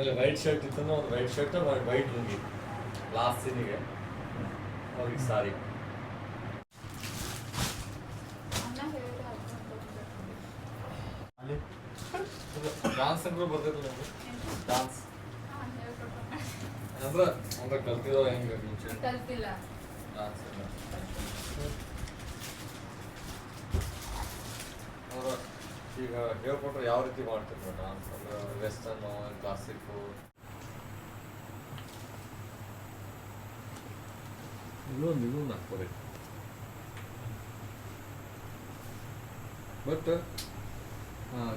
ಆಮೇಲೆ white shirt ಇತ್ತು ಒಂದು white shirt white lungi last ಸೀನಿಗೆ ಅವ್ರಿಗೆ ಸಾರಿ. ಡಾನ್ಸ್ ಅಂದ್ರೆ ಬರ್ತೈತೆ ನಿಮ್ಗೆ. ಡಾನ್ಸ್ ಅಂದ್ರೆ ಅಂದ್ರೆ ಕಲ್ತಿರೋ ಹೆಂಗೆ ಮುಂಚೆ? ಕಲ್ತಿಲ್ಲ. ಡಾನ್ಸ್ ಎಲ್ಲ ಅವ್ರು ಈಗ ಹೇಳ್ಕೊಟ್ರೆ ಯಾವ ರೀತಿ ಮಾಡ್ತೀರಿ ಡಾನ್ಸ್ ಅಂದ್ರೆ ವೆಸ್ಟರ್ನು ಕ್ಲಾಸಿಕ್ಕು ಇನ್ನೊಂದು ಇನ್ನೊಂದು ಹಾಕ್ಬೋದು ಬಟ್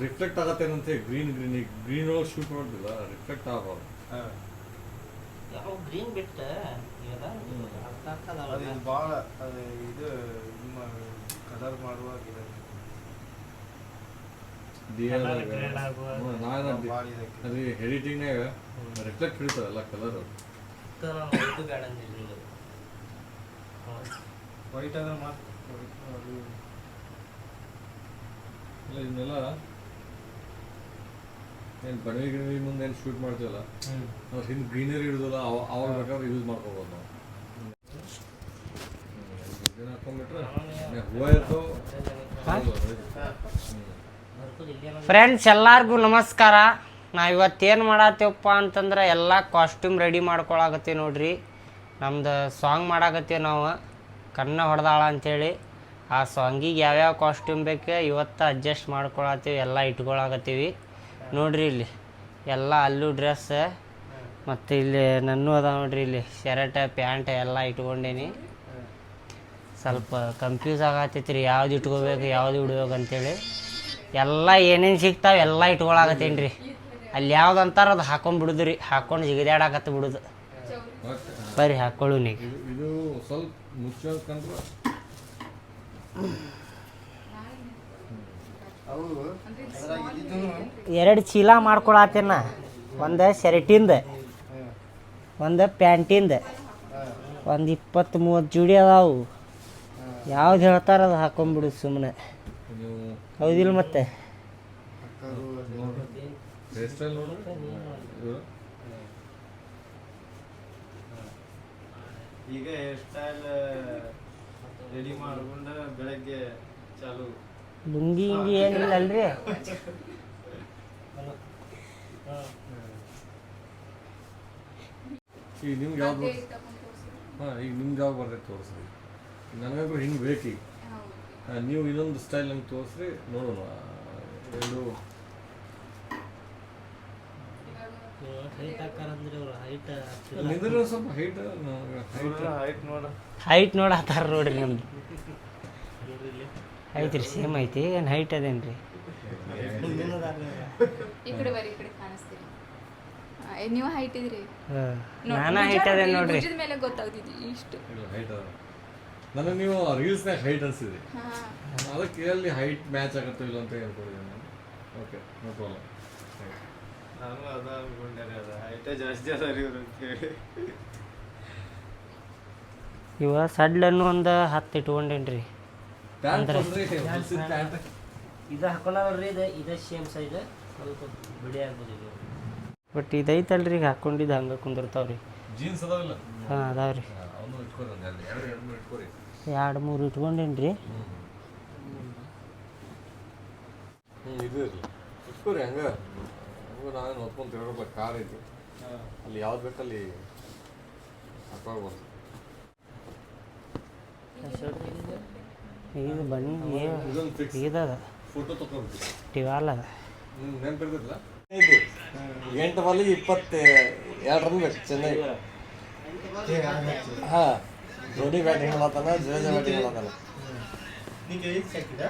ರಿಫ್ಲೆಕ್ಟ್ ಆಗತ್ತೇನಂತೆ ಗ್ರೀನ್ ಗ್ರೀನ್ ಈಗ ಗ್ರೀನ್ ಒಳಗೆ ಶೂಟ್ ಮಾಡೋದಿಲ್ಲ ರಿಫ್ಲೆಕ್ಟ್ ಆಗಬಾರ್ದು. ಯಾವ ಗ್ರೀನ್ ಬಿಟ್ಟ? ಭಾಳ ಅದು ಇದು ಕಲರ್ ಮಾಡುವಾಗ grade ಆಗುವ- ನಾನು ಅದು ರಿಫ್ಲೆಕ್ಟ್ ಕಲರ್ ವೈಟ್ ಆದ್ರೆ ಮಾತ್ರ ಅದು. ಇಲ್ಲ ಇದನ್ನೆಲ್ಲ ಏನು ಬಣವಿ ಗಿಣವಿ ಮುಂದೆ ಏನು ಶೂಟ್ ಮಾಡ್ತೀವಲ್ಲ ಅವ್ರು ಹಿಂದೆ ಗ್ರೀನರಿ ಇರೋದಿಲ್ಲ ಅವ- ಅವಾಗ ಬೇಕಾದ್ರೆ ಯೂಸ್ ಮಾಡ್ಕೋಬೋದು ನಾವು. ಇದನ್ನ ಹಾಕೊಂಡ್ಬಿಟ್ರೆ ಮ್ಯಾಗ್ ಹೂವ ಇರ್ತಾವ ಫ್ರೆಂಡ್ಸ್ ಎಲ್ಲರಿಗೂ ನಮಸ್ಕಾರ. ನಾವು ಇವತ್ತೇನು ಮಾಡತ್ತೇವಪ್ಪ ಅಂತಂದ್ರೆ ಎಲ್ಲ ಕಾಸ್ಟ್ಯೂಮ್ ರೆಡಿ ಮಾಡ್ಕೊಳಕತ್ತೀವಿ ನೋಡ್ರಿ. ನಮ್ದು ಸಾಂಗ್ ಮಾಡಾಕತ್ತೀವಿ ನಾವು. ಕಣ್ಣ ಹೊಡೆದಾಳ ಅಂಥೇಳಿ ಆ ಸಾಂಗಿಗೆ ಯಾವ್ಯಾವ ಕಾಸ್ಟ್ಯೂಮ್ ಬೇಕು ಇವತ್ತು ಅಡ್ಜಸ್ಟ್ ಮಾಡ್ಕೊಳತ್ತೀವಿ, ಎಲ್ಲ ಇಟ್ಕೊಳಕತ್ತೀವಿ ನೋಡ್ರಿ ಇಲ್ಲಿ, ಎಲ್ಲ ಅಲ್ಲೂ ಡ್ರೆಸ್ ಮತ್ತು ಇಲ್ಲಿ ನನ್ನೂ ಅದ ನೋಡ್ರಿ ಇಲ್ಲಿ. ಶರ್ಟ್, ಪ್ಯಾಂಟ್ ಎಲ್ಲ ಇಟ್ಕೊಂಡೇನಿ. ಸ್ವಲ್ಪ ಕನ್ಫ್ಯೂಸ್ ಆಗತ್ತೈತಿ ರೀ ಯಾವ್ದು ಇಟ್ಕೋಬೇಕು, ಯಾವ್ದು ಇಡ್ಬೇಕು ಅಂತೇಳಿ. ಎಲ್ಲ ಏನೇನು ಸಿಗ್ತಾವೆ ಎಲ್ಲ ಇಟ್ಕೊಳಕತ್ತೀನಿ ರೀ ಅಲ್ಲಿ ಯಾವ್ದು ಅಂತಾರ ಅದು ಹಾಕೊಂಡ್ಬಿಡುದು ರೀ ಹಾಕೊಂಡು ಜಿಗಿದಾಡಕತ್ತ ಬಿಡುದು. ಬರ್ರಿ ಹಾಕೊಳ್ಳು ನೀ ಇದು ಸ್ವಲ್ಪ ಎರಡು ಚೀಲ ಮಾಡ್ಕೊಳತ್ತೇನ ಒಂದು ಶರ್ಟಿಂದ ಒಂದು ಪ್ಯಾಂಟಿಂದ ಒಂದು ಇಪ್ಪತ್ತು ಮೂವತ್ತು ಜೋಡಿ ಅದಾವು. ಯಾವ್ದು ಹೇಳ್ತಾರ ಅದು ಹಾಕೊಂಡ್ಬಿಡುದು ಸುಮ್ಮನೆ ನೀವು ಹೌದಿಲ್ಲ ಮತ್ತೆ. ಅಕ್ಕರು ಹೇರ್ ಸ್ಟೈಲ್ ನೋಡು. ಇವ್ರು. ಈಗ ಹೇರ್ ಸ್ಟೈಲ್ ರೆಡಿ ಮಾಡ್ಕೊಂಡ ಬೆಳಗ್ಗೆ ಚಾಲು. ಲುಂಗಿ ಹಿಂಗಿ ಏನಿಲ್ಲ ಅಲ್ರಿ ಈಗ ನಿಮ್ಗೆ ಯಾವ್ದು ಹಾಂ ಈಗ ನಿಮ್ಗೆ ಯಾವ್ದು ಬರ್ತೈತೆ ತೋರಿಸ್ರಿ. ನನಗೂ ಹಿಂಗೆ ಬೇಕೀಗ? ಆ, ನೀವು ಇನ್ನೊಂದು ಸ್ಟೈಲ್ ನಂಗೆ ತೋರಿಸ್ರಿ ನೋಡೋಣ. ಎರಡು. ಹೈಟ್ ಹೈಟ್ ಸ್ವಲ್ಪ ಹೈಟ್ ಹೈಟ್ ಹೈಟ್ ನೋಡ. ಹೈಟ್ ನೋಡತ್ತಾರ ನೋಡ್ರಿ ನಿಮ್ದು. ಐತ್ರಿ ಸೇಮ್ ಐತಿ ಏನು ಹೈಟ್ ಅದೇನ್ರಿ? ಈ ಕಡೆ ಬರ್ರಿ ಈ ಕಡೆ ಕಾಣಿಸ್ತೀರಿ ಆ, ಏ, ನೀವು ಹೈಟ್ ಇದ್ರಿ ನಾನು ಹೈಟ್ ಅದೇನು ನೋಡ್ರಿ? ಮೇಲೆ ಗೊತ್ತಾಗ್ತಿದ್ವಿ ಇಷ್ಟು. ಹೈಟ್ ಅದ. ನನಗೆ ನೀವು ರೀಲ್ಸ್ನಾಗ ಹೈಟ್ ಅನ್ಸಿದ್ರಿ. ಹಾ. ಅದಕ್ಕೆ ಎಲ್ಲಿ ಹೈಟ್ ಮ್ಯಾಚ್ ಆಗುತ್ತೋ ಇಲ್ಲ ಅಂತ ಹೇಳ್ಕೊಡಿದ್ದೀನಿ ನಾನು. ಓಕೆ ನೋ ಪ್ರಾಬ್ಲಮ್ ನಾನು ಅದ ಅನ್ಕೊಂಡೆ ರೀ ಅದ ಹೈಟೇ ಜಾಸ್ತಿ ಅದ ರೀ ಇವ್ರು ಅಂತೇಳಿ ಇವ ಸಡ್ಲನ್ನು ಒಂದು ಹತ್ತು ಇಟ್ಕೊಂಡೇನ್ರಿ. ಪ್ಯಾಂಟ್ ಪ್ಯಾಂಟ್ ಇದು ಹಾಕೊಂಡ್ರಿ ಇದು ಇದು ಸೇಮ್ ಸೈಜ್ ಸ್ವಲ್ಪ ಬಿಡಿ ಆಗ್ಬೋದು ಇದು. ಬಟ್ ಇದೈತಲ್ರಿ ಈಗ ಹಾಕೊಂಡಿದ್ದು ಹಂಗೆ ಕುಂದಿರ್ತಾವ್ರಿ. ಜೀನ್ಸ್ ಅದಾವಿಲ್ಲ? ಹಾಂ ಅದಾವ್ರಿ. ಅವನು ಇಟ್ಕೊರಿ ಎರಡು ಎರಡು ಇಟ್ಕೊರಿ. ಎರಡು ಮೂರು ಇಟ್ಕೊಂಡೇನ್ರಿ. ರೀ ಇದು ಇಟ್ಕೊರಿ ನಾನು ಹಂಗೆ ತಿರ್ಗಬೇಕು ಕಾರ್ ಐತಿ ಅಲ್ಲಿ ಯಾವ್ದು ಬೇಕಲ್ಲಿ ಹಾಕೋಬೋದು ಇದು ಬನ್ನಿ ಇದೊಂದು ಫಿಕ್ಸ್ ಇದದ ಫೋಟೋ ತಗೊಂಡ್ಬಿಟ್ಟು ಟಿವಾಲ್ ಅದ. ನೆನಪಿರ್ತೈತಿಲ್ಲ ಎಂಟು ಬಾಲಿಗೆ ಇಪ್ಪತ್ತೆ ಎರಡು ರನ್ ಬೇಕು ಚೆನ್ನೈ. ಹಾಂ. जोड़ी बैटिंग लाता ना जोड़ी जोड़ी बैटिंग लाता ना निके एक सेकंड है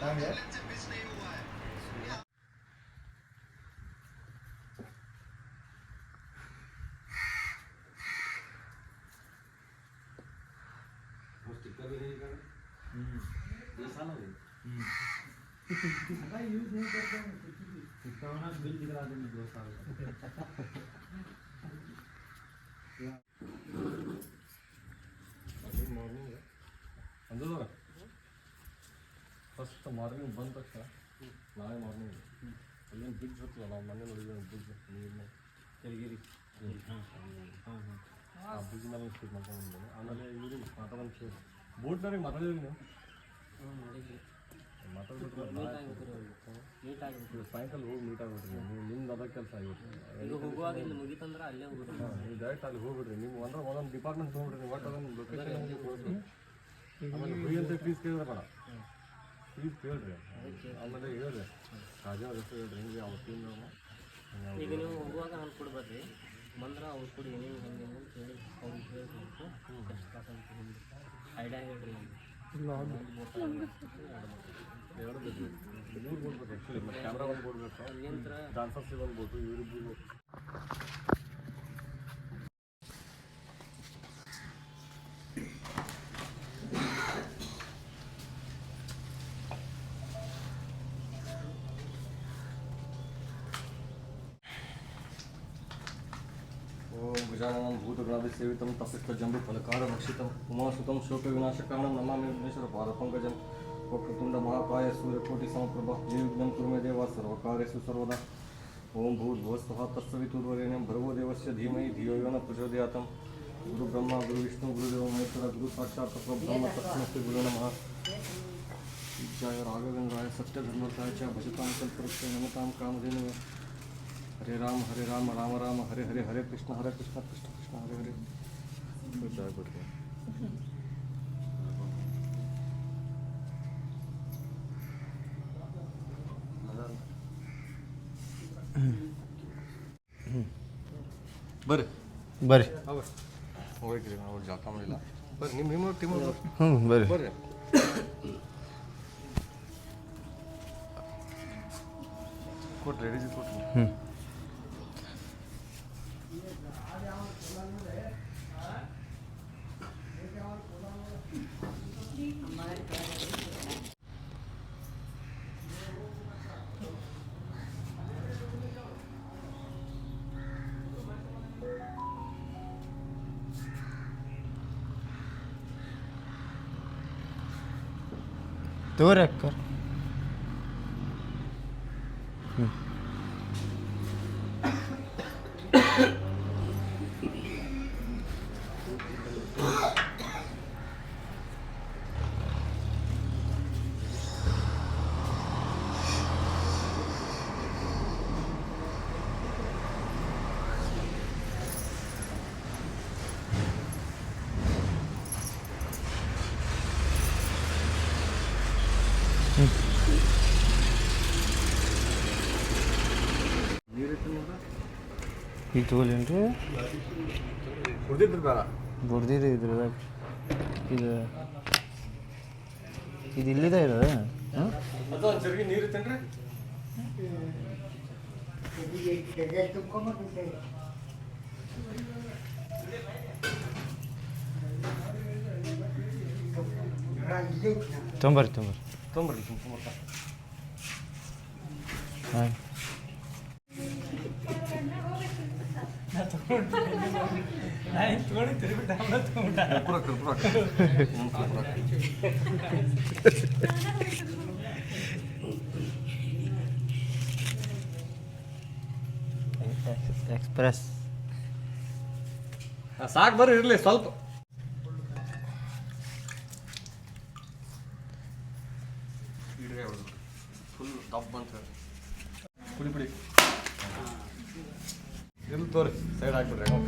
नाम है यूज नहीं करता हूँ बिल दिखा देंगे दो साल ಅಂದ್ರೆ ಫಸ್ಟ್ ಮಾರ್ನಿಂಗ್ ಬಂದ ತಕ್ಷಣ ನಾಳೆ ಮಾರ್ನಿಂಗ್ ಅಲ್ಲೇನು ಬ್ರಿಡ್ಜ್ ಬರ್ತಲ್ಲ ನಾವು ಮನೆ ನೋಡಿದ್ವಿ ಬ್ರಿಡ್ಜ್ ನೀರಿನ ತೆಲಗಿರಿ ಆ ಬ್ರಿಡ್ಜ್ ಮೇಲೆ ಸ್ಪೀಡ್ ಮಾಡ್ಕೊಂಡು ಆಮೇಲೆ ಇವರು ಮಾತಾಡೋದು ಕೇಳಿ. ಬೋಟ್ನವ್ರಿಗೆ ಮಾತಾಡಿದ್ರಿ ನೀವು? ಆಗಿಬಿಟ್ಟು ಸಾಯಂಕಾಲ ಹೋಗಿ ಮೀಟ್ ಆಗ್ಬಿಟ್ರಿ ನೀವು. ನಿಮ್ದು ಅದ ಕೆಲಸ ಆಗಿತ್ತು ಈಗ ಹೋಗುವಾಗ ಇಲ್ಲಿ ಮುಗಿತಂದ್ರೆ ಅಲ್ಲೇ ನೀವು ಡೈರೆಕ್ಟ್ ಅಲ್ಲಿ ಹೋಗ್ಬಿಡ್ರಿ. ನೀವು ಅಂದ್ರೆ ಒಂದೊಂದು ಡಿಪಾರ್ಟ್ಮೆಂಟ್ ತೊಗೊಂಡ್ರಿ ನೀವು ಒಟ್ಟು ಅದೊಂದು ಲೊಕೇಶನ್ ಆಮೇಲೆ ಫ್ರೀ ಅಂತ ಫೀಸ್ ಕೇಳಿದ್ರೆ ಬೇಡ. ಫೀಸ್ ಕೇಳ್ರಿ. ಆಮೇಲೆ ಹೇಳ್ರಿ. ರಾಜಾ ಹೆಸರು ಹೇಳ್ರಿ ಹಿಂಗೆ ಅವ್ರ ಟೀಮ್ ಈಗ ನೀವು ಹೋಗುವಾಗ ನಾನು ಕೂಡ ಬರ್ರಿ. ಬಂದ್ರೆ ಅವ್ರು ಕೂಡ ಏನೇನು ಹೆಂಗೆ ಅಂತ ಹೇಳಿ ಅವ್ರಿಗೆ ಹೇಳ್ಬೇಕು ಐಡಿಯಾ ಹೇಳ್ರಿ ಎರಡು ಬೇಕು ಮೂರು ಬೋಟ್ ಬೇಕು ಆ್ಯಕ್ಚುಲಿ ಮತ್ತು ಕ್ಯಾಮ್ರಾ ಒಂದು ಕೊಡಬೇಕು. ಬೇಕು ಡಾನ್ಸರ್ಸಿಗೆ ಒಂದು ಬೋಟು ಇವರಿಬ್ಬರು सेवित तपस्थ जंबु फलकार रक्षित उमा सुत शोक तपस्तजम्बुफलकारभक्षितं नमा मेश्वर नमामि पंकज वक्रतुंड महाकाय सूर्यकोटिसमप्रभ निर्विघ्नं कुरु मे देव सर्वकार्येषु सर्वदा ओम भूर्भुवस्वः तत्सवितुर्वरेण्यं भर्गो देवस्य धीमहि धियो यो गुरु प्रचोदयातं गुरुब्रह्मा गुरुविष्णु गुरुदेवो महेश्वर गुरुसाक्षात् परब्रह्म तस्मै गुरु नम जय राघवेन्द्राय सत्यधर्मताय च भजतां कल्पवृक्षे नमतां कामधेनवे हरे राम हरे राम राम राम हरे हरे हरे कृष्ण हरे कृष्ण कृष्ण ಹರೇ ಹರೇ ಹರೇ ಕೃಷ್ಣ ಹರೇ ಕೃಷ್ಣ ಕೃಷ್ಣ ಕೃಷ್ಣ ಹರೇ ಹರೇ ಜಯ ಬಿಡ್ರಿ ಬರ್ರಿ ಬರ್ರಿ ಹೋಗ್ರಿ ನಾವು ಜಾತ ಮಾಡಿಲ್ಲ ಬರ್ರಿ ನಿಮ್ಮ ನಿಮ್ಮ ಟೀಮ್ ಹ್ಞೂ ಬರ್ರಿ ಈಗ ತಗೊಳ್ಳೇನ್ರಿ ಬುಡ್ದಿದ್ರಿ ಬೇಡ. ಬುಡ್ದಿದೆ ಇದ್ರದಾಗ ಇದು ಇದು ಇಲ್ಲಿದ ಇದು? ತೊಂಬರ್ರಿ ತೊಂಬರ್ರಿ. ತೊಂಬರ್ರಿ ತುಂಬ ಹಾಂ ಎಕ್ಸ್ಪ್ರೆಸ್ ಸಾಕು ಸಾಕ್ ಬರ್ರಿ ಇರಲಿ ಸ್ವಲ್ಪ. ಫುಲ್ ದಬ್ಬ ಅಂತ ಹೇಳಿ ಕುಡಿ ಕುಡಿ ಇಲ್ಲಿ ತೋರಿ ಸೈಡ್ ಹಾಕ್ಬಿಡ್ರಿ ಅವ್ನ್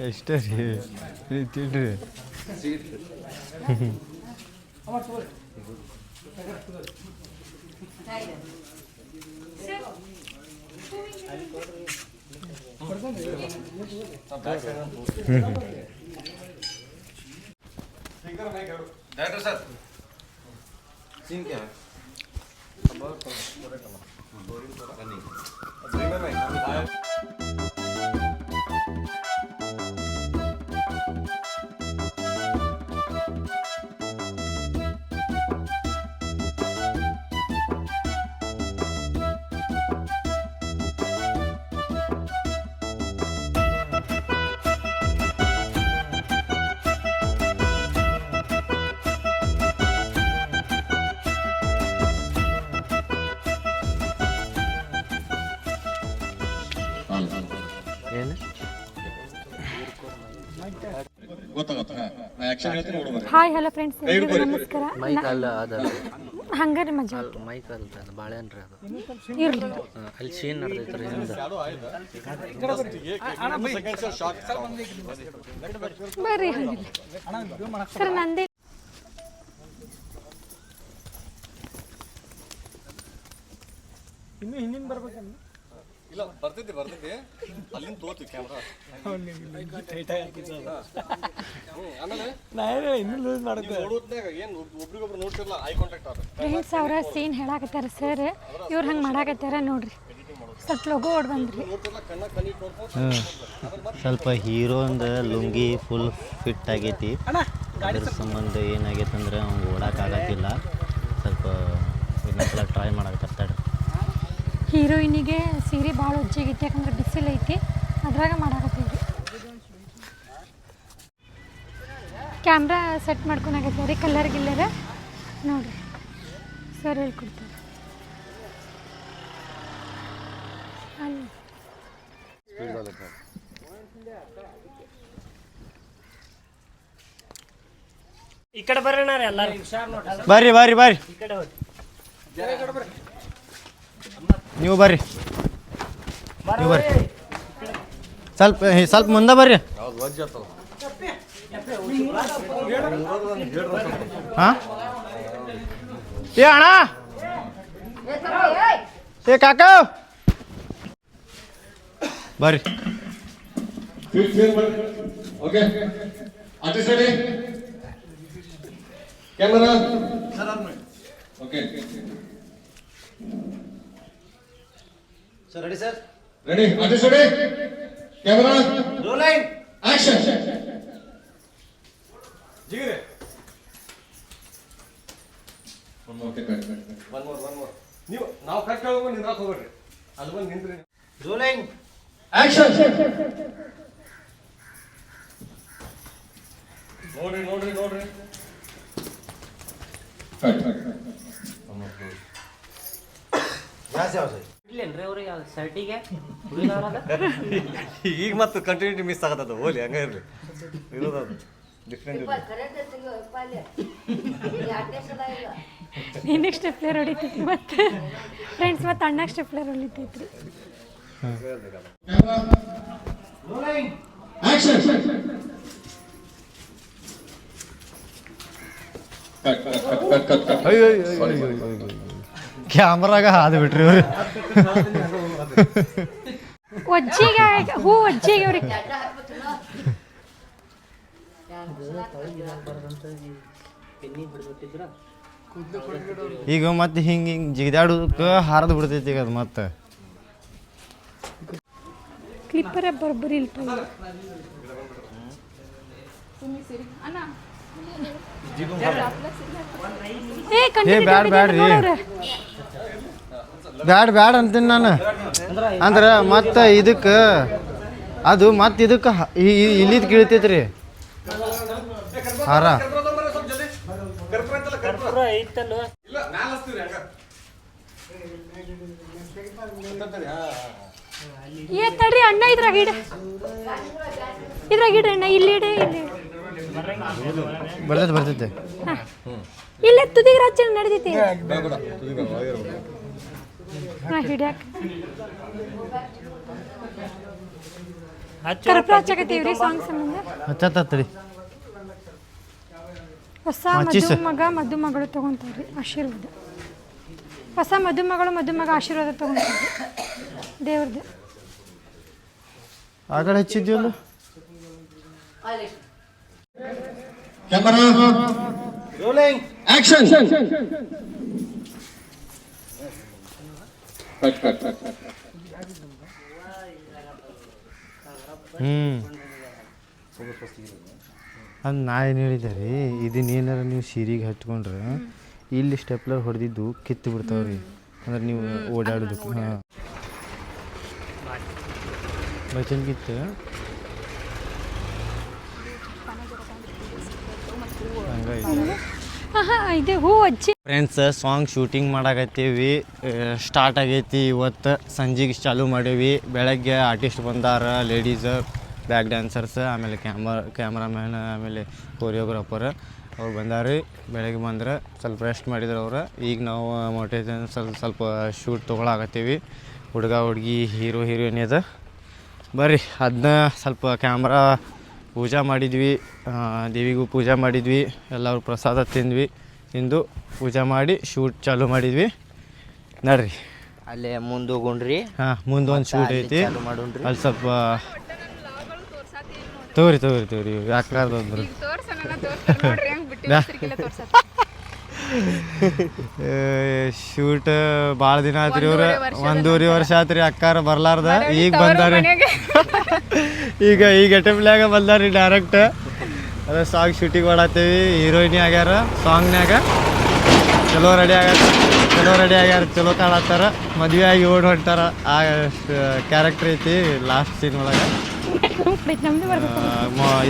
ಎಷ್ಟೇ ರೀ ರೀ ತಿಳ್ರಿ ಡೈರೆಕ್ಟರ್ ಹಾಯ್ ಹಲೋ ಫ್ರೆಂಡ್ಸ್ ಎಲ್ರಿಗೂ ನಮಸ್ಕಾರ. ಹಂಗಾರೆ ಮಜಾ ಮೈಕ್ ಅಲ್ದ ಅದು ಬಾಳೆಹಣ್ಣು ರೀ ಅದು. ಇರ್ಲಿ. ಅಲ್ಲಿ ಸೀನ್ ನಡೆದೈತೆ ರೀ ಹಿಂದೆ. ಬರ್ರಿ ಹಂಗಿಲ್ಲ ಸರ್ ನಂದೇ ಇಲ್ಲ ಬರ್ತಿದ್ದೆ ಬರ್ತಿದ್ದೆ. ಅಲ್ಲಿಂದ ತೋತಿ ಕ್ಯಾಮ್ರಾ ಆಮೇಲೆ ನೋಡೋದ್ನಾಗ ಏನು ಒಬ್ರಿಗೊಬ್ರು ನೋಡ್ತಿರಲ್ಲ ಐ ಕಾಂಟ್ಯಾಕ್ಟ್ ಆದ್ರೆ. ಫ್ರೆಂಡ್ಸ್ ಅವರ ಸೀನ್ ಹೇಳಾಕತ್ತಾರ ಸರ್ ಇವ್ರು ಹಂಗೆ ಮಾಡಾಕತ್ತಾರ ನೋಡ್ರಿ. ಸ್ವಲ್ಪ ಲಗು ಓಡ್ ಬಂದ್ರಿ. ಸ್ವಲ್ಪ ಹೀರೋಂದ ಲುಂಗಿ ಫುಲ್ ಫಿಟ್ ಆಗೈತಿ. ಅದ್ರ ಸಂಬಂಧ ಏನಾಗೈತೆ ಅಂದ್ರೆ ಅವ್ನು ಓಡಾಕಾಗತ್ತಿಲ್ಲ ಸ್ವಲ್ಪ ಇನ್ನೊಂದ್ಸಲ ಟ್ರೈ ಮಾಡಕತ್ತಾಡ ಹೀರೋಯಿನಿಗೆ ಸೀರೆ ಭಾಳ ಉಜ್ಜಿಗೈತಿ ಯಾಕಂದ್ರೆ ಬಿಸಿಲು ಐತಿ. ಅದ್ರಾಗ ಮಾಡಾಕತ್ತೀವಿ. ಕ್ಯಾಮ್ರಾ ಸೆಟ್ ಮಾಡ್ಕೊಳಕತ್ತೀವಿ ರೀ ಕಲರ್ ಗಿಲ್ಲರ. ನೋಡ್ರಿ. ಸರ್ ಹೇಳ್ಕೊಡ್ತಾರೆ. ಅಲ್ಲಿ. ಈ ಕಡೆ ಬರೋಣ ಬರ್ರಿ ಬರ್ರಿ ಬರ್ರಿ. ನೀವು ಬರ್ರಿ ನೀವು ಬರ್ರಿ ಸ್ವಲ್ಪ ಹೇ, ಸ್ವಲ್ಪ ಮುಂದೆ ಬರ್ರಿ ಯಾವ್ದು ವಜ್ಜ ಆಗ್ತದ ಹಾಂ ಏ ಅಣ್ಣ ಏ ಕಾಕ ಬರ್ರಿ okay artist ready camera okay sir ready sir ready artist ready camera rolling action ಜಿಗಿರೆ okay one more one more ನೀವು ನಾವು ಕಟ್ ಕೇಳ್ಕೊಂಡು ನಿಂದ್ರಾಕ್ ಹೋಗ್ಬೇಡ್ರಿ. ಅಲ್ಲಿ ಬಂದು ನಿಂತ್ರಿ. ರೋಲಿಂಗ್ ಆಕ್ಷನ್ ನೋಡ್ರಿ ನೋಡ್ರಿ ನೋಡ್ರಿ. ಇಲ್ಲೇನ್ರಿ ಯಾವ್ದು ಶರ್ಟಿಗೆ ಈಗ ಮತ್ತೆ ಕಂಟಿನ್ಯೂಟಿ ಮಿಸ್ ಆಗತ್ತದ ಹೋಲಿ ಹಂಗ ಇರ್ಲಿ. ಇರೋದದು ಡಿಫ್ರೆಂಟ್ ನಿನಗೆ ಸ್ಟೆಪ್ಲರ್ ಹೊಡಿತೈತಿ ಮತ್ತೆ. ಫ್ರೆಂಡ್ಸ್ ಮತ್ತೆ ಅಣ್ಣಗೆ ಸ್ಟೆಪ್ಲರ್ ಹೊಡಿತೈತ್ರಿ ಕ್ಯಾಮ್ರಾಗ ಹಾದು ಬಿಟ್ರಿ ಅವ್ರು ಒಜ್ಜಿಗೆ ಹೂ ಒಜ್ಜಿಗೆ ಅವ್ರಿಗೆ ಈಗ ಮತ್ತೆ ಹಿಂಗೆ ಹಿಂಗೆ ಜಿಗಿದಾಡೋದಕ್ಕೆ ಹಾರದು ಬಿಡ್ತೈತಿ ಈಗ ಅದು ಮತ್ತೆ. ಕ್ಲಿಪ್ಪರ ಬರ್ಬರಿ ಇಲ್ಲ ಅಣ್ಣ ಏ ಬ್ಯಾಡ ಬ್ಯಾಡ್ರಿ. ಬ್ಯಾಡ್ ಬ್ಯಾಡ ಅಂತೀನಿ ನಾನು. ಅಂದ್ರೆ ಮತ್ತೆ ಇದಕ್ಕೆ ಅದು ಮತ್ತೆ ಇದಕ್ಕೆ ಇಲ್ಲಿದ್ ಕೀಳ್ತೈತ್ರಿ. ಹಾರ. ಏ ತಡ್ರಿ ಅಣ್ಣ ಇದ್ರಾಗ ಇಡ. ಇದ್ರಾಗ ಇಡ್ರಿ ಅಣ್ಣ ಇಲ್ಲಿ ಇಡಿ ಇಲ್ಲಿ ಬರ್ತೈತೆ ಬರ್ತೈತೆ. ಇಲ್ಲ ತುದಿಗೆ ರಾಜ್ಯ ನಡೆದೈತಿ. ಹಿಡ್ಯಾಕ. ಕರ್ಪೂರ ಹಚ್ಚಕತ್ತೀವ್ರಿ ಸಾಂಗ್ ಸಂಬಂಧ ಹಚ್ಚತ್ತತ್ರಿ. ಹೊಸ ಮಚ್ಚಿಸ್. ಮದುಮಗ ಮದುಮಗಳು ತಗೊಂತಾರ್ರಿ ಆಶೀರ್ವಾದ. ಹೊಸ ಮದುಮಗಳು ಮದುಮಗ ಆಶೀರ್ವಾದ ತಗೊಂತಾರ್ರಿ ದೇವ್ರದ್ದು ಆಗಡೆ ಹಚ್ಚಿದ್ವಲ್ಲ ಹ್ಞೂ ಅದು ನಾ ಏನು ಹೇಳಿದೆ ರೀ. ಇದನ್ನ ಏನಾರ ನೀವು ಸೀರೆಗೆ ಹಚ್ಕೊಂಡ್ರೆ ಇಲ್ಲಿ ಸ್ಟೆಪ್ಲರ್ ಹೊಡೆದಿದ್ದು ಕಿತ್ತು ಬಿಡ್ತಾವೆ ರೀ ಅಂದ್ರೆ ನೀವು ಓಡಾಡೋದಕ್ಕೆ. ಹಾಂ. ಬಚನ್ ಕಿತ್ತು ಹಂಗಾಗಿ ಹಾಂ ಹಾಂ ಇದೆ. ಹೂ ಹಚ್ಚಿ ಫ್ರೆಂಡ್ಸ್ ಸಾಂಗ್ ಶೂಟಿಂಗ್ ಮಾಡಾಕತ್ತೀವಿ. ಸ್ಟಾರ್ಟ್ ಆಗೈತಿ ಇವತ್ತು. ಸಂಜೆಗೆ ಚಾಲೂ ಮಾಡೀವಿ. ಬೆಳಗ್ಗೆ ಆರ್ಟಿಸ್ಟ್ ಬಂದಾರ ಲೇಡೀಸ್ ಬ್ಯಾಕ್ ಡ್ಯಾನ್ಸರ್ಸ್ ಆಮೇಲೆ ಕ್ಯಾಮರಾ ಕ್ಯಾಮ್ರಾಮ್ಯಾನ್ ಆಮೇಲೆ ಕೊರಿಯೋಗ್ರಾಫರ್ ಅವ್ರು ಬಂದಾರಿ. ಬೆಳಗ್ಗೆ ಬಂದ್ರೆ ಸ್ವಲ್ಪ ರೆಸ್ಟ್ ಮಾಡಿದ್ರು ಅವ್ರು. ಈಗ ನಾವು ಮೋಟಿವೇಶನ್ ಸ್ವಲ್ಪ ಸ್ವಲ್ಪ ಶೂಟ್ ತೊಗೊಳಕತ್ತೀವಿ. ಹುಡುಗ ಹುಡುಗಿ ಹೀರೋ ಹೀರೋಯಿನ್ ಅದ. ಬರ್ರಿ ಅದನ್ನ ಸ್ವಲ್ಪ ಕ್ಯಾಮ್ರಾ ಪೂಜಾ ಮಾಡಿದ್ವಿ. ದೇವಿಗೂ ಪೂಜೆ ಮಾಡಿದ್ವಿ. ಎಲ್ಲರೂ ಪ್ರಸಾದ ತಿಂದ್ವಿ. ತಿಂದು ಪೂಜೆ ಮಾಡಿ ಶೂಟ್ ಚಾಲು ಮಾಡಿದ್ವಿ. ನಡ್ರಿ. ಅಲ್ಲೇ ಮುಂದೆ ಹೋಗುಣ್ರಿ ಹಾಂ ಮುಂದೆ ಒಂದು ಶೂಟ್ ಐತಿ. ಚಾಲು ಮಾಡೋಣ್ರಿ. ಅಲ್ಲಿ ಸ್ವಲ್ಪ ತಗೋರಿ ತಗೋರಿ ತಗೋರಿ ಯಾಕಾರ್ದು ಶೂಟ್ ಭಾಳ ದಿನ ಆತ್ರಿ ಇವ್ರ. ಒಂದೂವರೆ ವರ್ಷ ಆತ್ರಿ ಅಕ್ಕಾರ ಬರ್ಲಾರ್ದ. ಈಗ ಬಂದಾರಿ ಈಗ ಈ ಗೆಟಪ್ನ್ಯಾಗ ಬಂದಾರಿ ಡೈರೆಕ್ಟ್ ಅದ ಸಾಂಗ್ ಶೂಟಿಂಗ್ ಮಾಡತ್ತೀವಿ. ಹೀರೋಯಿನಿ ಆಗ್ಯಾರ ಸಾಂಗ್ನ್ಯಾಗ ಚಲೋ ರೆಡಿ ಆಗ್ಯಾರ. ಚಲೋ ರೆಡಿ ಆಗ್ಯಾರ ಚಲೋ ಕಾಣತ್ತಾರ. ಮದ್ವೆ ಆಗಿ ಓಡ್ ಹೊಂಟಾರ. ಆ ಕ್ಯಾರೆಕ್ಟರ್ ಐತಿ ಲಾಸ್ಟ್ ಸೀನ್ ಒಳಗೆ.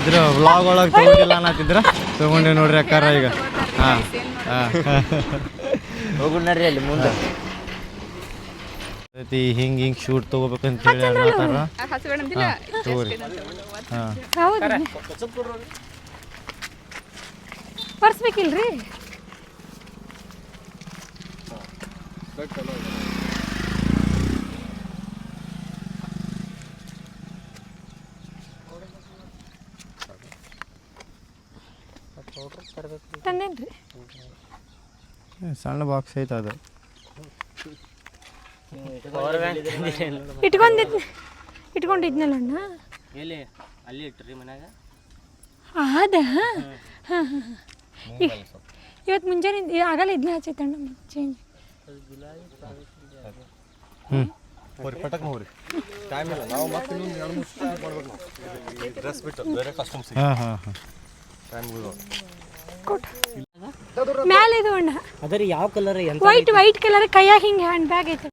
ಇದ್ರ ವ್ಲಾಗ್ ಒಳಗೆ ತಗೊಂಡಿಲ್ಲ ಅನ್ನತ್ತಿದ್ರ. ತಗೊಂಡೆ ನೋಡ್ರಿ ಅಕ್ಕಾರ ಈಗ. ಹಾಂ ಹಾಂ. ಹೋಗುಣ್ರಿ ಅಲ್ಲಿ ಮುಂದೆ. ಹಿಂಗೆ ಹಿಂಗೆ ಶೂಟ್ ತೊಗೋಬೇಕಂತ ಹೇಳಿ ತಗೋರಿ. ಹಾಂ. ಹೌದು. ತಂದೇನ್ರಿ ಸಣ್ಣ ಬಾಕ್ಸ್ ಐತೆ ಅದು. ಇಟ್ಕೊಂಡಿದ್ ಇಟ್ಕೊಂಡಿದ್ನಲ್ಲ ಅಣ್ಣ? ಎಲ್ಲಿ? ಅಲ್ಲಿ ಇಟ್ರಿ ಮನ್ಯಾಗ? ಅದ ಹಾಂ? ಹಾಂ ಹಾಂ ಇವತ್ತು ಮುಂಜಾನೆ ಆಗಲ್ಲ ಇದನ್ನ ಹಚ್ಚೈತಣ್ಣ ಚೇಂಜ್ ಹಾಂ ಹಾಂ ಹಾಂ. ಮ್ಯಾಲೆ ಇದು ಅಣ್ಣ ಅದರಿ ಯಾವ ಕಲರ್ ಎಂತ ವೈಟ್ ವೈಟ್ ಕಲರ್ ಕೈಯಾಗ ಹಿಂಗೆ ಹ್ಯಾಂಡ್ ಬ್ಯಾಗ್ ಐತೆ.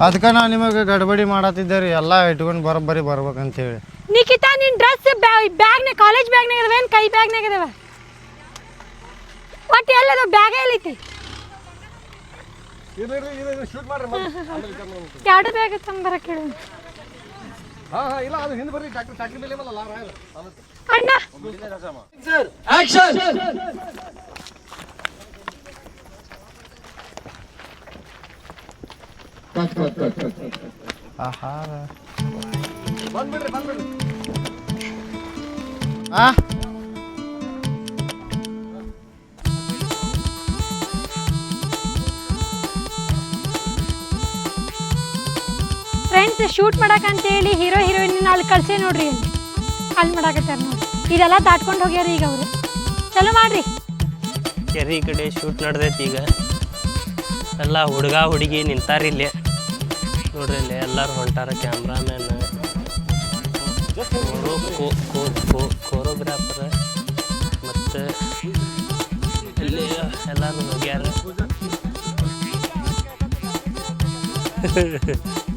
ಅದಕ್ಕೆ ನಾ ನಿಮಗೆ ಗಡಬಡಿ ಮಾಡತ್ತಿದ್ದೆ ರೀ ಎಲ್ಲ ಇಟ್ಕೊಂಡು ಬರೋಬ್ಬರಿ ಬರ್ಬೇಕಂತ ಹೇಳಿ ನಿಖಿತಾ ನಿನ್ ಡ್ರೆಸ್ ಬ್ಯಾಗ್ನ ಕಾಲೇಜ್ ಬ್ಯಾಗ್ನಾಗ ಅದಾವ ಏನು? ಕೈ ಬ್ಯಾಗ್ನಾಗ ಅದಾವ ಒಟ್ಟು ಎಲ್ಲದ ಬ್ಯಾಗ ಎಲ್ಲೈತಿ ಶೂಟ್ ಮಾಡ್ರಿ ಎರಡು ಬ್ಯಾಗ್ ತಂಬರ ಕೇಳು ಹಾಂ ಹಾ ಇಲ್ಲ ಅದು ಹಿಂದೆ ಬರ್ರಿ ಡಾಕ್ಟರ್ ಟ್ಯಾಕ್ಟರ್ ಮೇಲೆ ಬಲ್ಲ ರಾಯ್ ಅಣ್ಣ. ಆಹಾರ. ಬಂದ್ಬಿಡ್ರಿ ಬಂದ್ಬಿಡ್ರಿ. ಆ? ಫ್ರೆಂಡ್ಸ್ ಶೂಟ್ ಮಾಡಕಂತೇಳಿ ಹೀರೋ ಹೀರೋಯಿನ್ ಅಲ್ಲಿ ಕಳಿಸಿ ನೋಡ್ರಿ. ಅಲ್ಲಿ ಮಾಡಾಕತ್ತಾರ ನೋಡಿ ಇದೆಲ್ಲ ದಾಟ್ಕೊಂಡು ಹೋಗ್ಯಾರ ಈಗ ಅವರು. ಚಲೋ ಮಾಡ್ರಿ. ಕೆರೆ ಕಡೆ ಶೂಟ್ ನಡ್ದೈತಿ ಈಗ? ಎಲ್ಲ ಹುಡುಗ, ಹುಡುಗಿ ನಿಂತಾರ ಇಲ್ಲಿ. ನೋಡ್ರಿ ಇಲ್ಲಿ ಎಲ್ಲರೂ ಹೊಂಟಾರ ಕ್ಯಾಮ್ರಾಮ್ಯಾನ್ ಕೋರೋಗ್ರಾಫರ್ ಮತ್ತು ಇಲ್ಲಿ ಎಲ್ಲರೂ ಹೋಗ್ಯಾರ.